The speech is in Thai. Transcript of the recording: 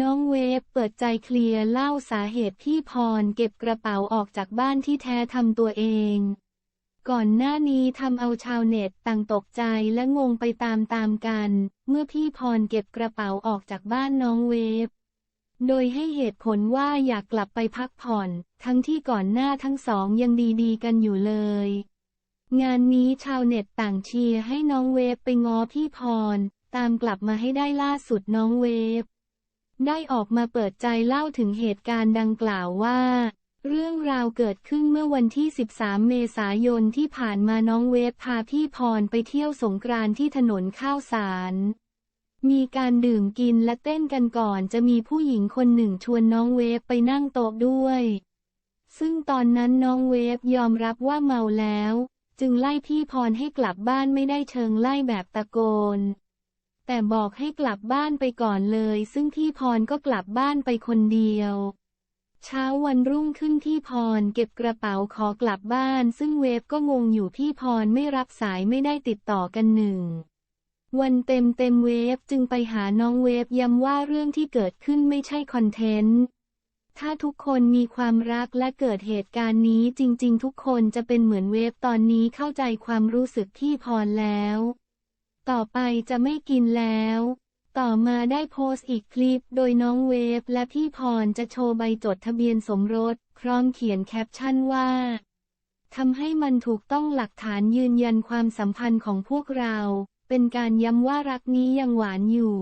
น้องเวฟเปิดใจเคลียร์เล่าสาเหตุที่พรเก็บกระเป๋าออกจากบ้านที่แท้ทำตัวเอง ก่อนหน้านี้ทำเอาชาวเน็ตต่างตกใจและงงไปตามๆกัน เมื่อพี่พรเก็บกระเป๋าออกจากบ้านน้องเวฟ โดยให้เหตุผลว่าอยากกลับไปพักผ่อน ทั้งที่ก่อนหน้าทั้งสองยังดีๆกันอยู่เลย งานนี้ชาวเน็ตต่างเชียร์ให้น้องเวฟไปง้อพี่พร ตามกลับมาให้ได้ล่าสุดน้องเวฟ ได้ออกมาเปิดใจเล่าถึงเหตุการณ์ดังกล่าวว่า เรื่องราวเกิดขึ้นเมื่อวันที่ 13 เมษายนที่ผ่านมาน้องเวฟพาพี่พรไปเที่ยวสงกรานที่ถนนข้าวสาร มีการดื่มกินและเต้นกันก่อนจะมีผู้หญิงคนหนึ่งชวนน้องเวฟไปนั่งโต๊ะด้วย ซึ่งตอนนั้นน้องเวฟยอมรับว่าเมาแล้ว จึงไล่พี่พรให้กลับบ้านไม่ได้เชิงไล่แบบตะโกน แต่บอกให้กลับบ้านไปก่อนเลย ซึ่งพี่พรก็กลับบ้านไปคนเดียว เช้าวันรุ่งขึ้นพี่พรเก็บกระเป๋าขอกลับบ้าน ซึ่งเวฟก็งงอยู่พี่พรไม่รับสายไม่ได้ติดต่อกันหนึ่งวันเต็มเต็มเวฟจึงไปหาน้องเวฟย้ำว่าเรื่องที่เกิดขึ้นไม่ใช่คอนเทนต์ ถ้าทุกคนมีความรักและเกิดเหตุการณ์นี้จริง ๆ ทุกคนจะเป็นเหมือนเวฟตอนนี้เข้าใจความรู้สึกพี่พรแล้ว ต่อไปจะไม่กินแล้ว ต่อมาได้โพสต์อีกคลิปโดยน้องเวฟและพี่พรจะโชว์ใบจดทะเบียนสมรสพร้อมเขียนแคปชั่นว่าทำให้มันถูกต้องหลักฐานยืนยันความสัมพันธ์ของพวกเรา เป็นการย้ำว่ารักนี้ยังหวานอยู่